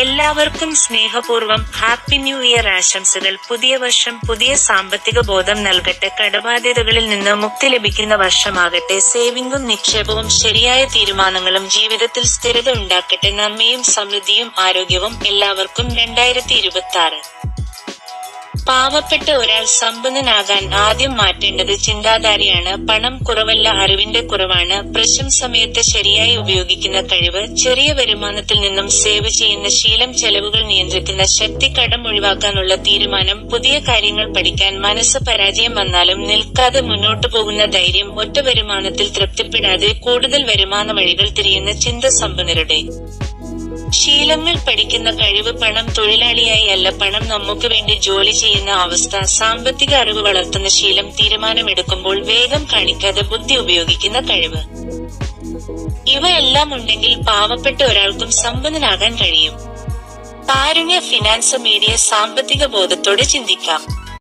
എല്ലാവർക്കും സ്നേഹപൂർവം happy new year ആശംസകൾ. പുതിയ വർഷം പുതിയ സാമ്പത്തിക ബോധം നൽകട്ടെ. കടബാധ്യതകളിൽ നിന്ന് മുക്തി ലഭിക്കുന്ന വർഷമാകട്ടെ. സേവിംഗും നിക്ഷേപവും ശരിയായ തീരുമാനങ്ങളും ജീവിതത്തിൽ സ്ഥിരത ഉണ്ടാക്കട്ടെ. നന്മയും സമൃദ്ധിയും ആരോഗ്യവും എല്ലാവർക്കും രണ്ടായിരത്തി ഇരുപത്തി ആറ് പാവപ്പെട്ട ഒരാൾ സമ്പന്നനാകാൻ ആദ്യം മാറ്റേണ്ടത് ചിന്താധാരയാണ്. പണം കുറവല്ല അറിവിന്റെ കുറവാണ്. പ്രശ്നം സമയത്ത് ശരിയായി ഉപയോഗിക്കുന്ന കഴിവ് ചെറിയ വരുമാനത്തിൽ നിന്നും സേവ് ചെയ്യുന്ന ശീലം ചെലവുകൾ നിയന്ത്രിക്കുന്ന ശക്തി കടം ഒഴിവാക്കാനുള്ള തീരുമാനം പുതിയ കാര്യങ്ങൾ പഠിക്കാൻ മനസ്സ് പരാജയം വന്നാലും നിൽക്കാതെ മുന്നോട്ടു പോകുന്ന ധൈര്യം ഒറ്റ വരുമാനത്തിൽ തൃപ്തിപ്പെടാതെ കൂടുതൽ വരുമാന വഴികൾ തിരിയുന്ന ചിന്ത സമ്പന്നരുടെ ശീലങ്ങൾ പഠിക്കുന്ന കഴിവ് പണം തൊഴിലാളിയായി അല്ല പണം നമുക്ക് വേണ്ടി ജോലി ചെയ്യുന്ന അവസ്ഥ. സാമ്പത്തിക അറിവ് വളർത്തുന്ന ശീലം തീരുമാനമെടുക്കുമ്പോൾ വേഗം കാണിക്കാതെ ബുദ്ധി ഉപയോഗിക്കുന്ന കഴിവ്. ഇവയെല്ലാം ഉണ്ടെങ്കിൽ പാവപ്പെട്ട ഒരാൾക്കും സമ്പന്നനാകാൻ കഴിയും. കാരുണ്യ ഫിനാൻസ് മീഡിയ സാമ്പത്തിക ബോധത്തോടെ ചിന്തിക്കാം.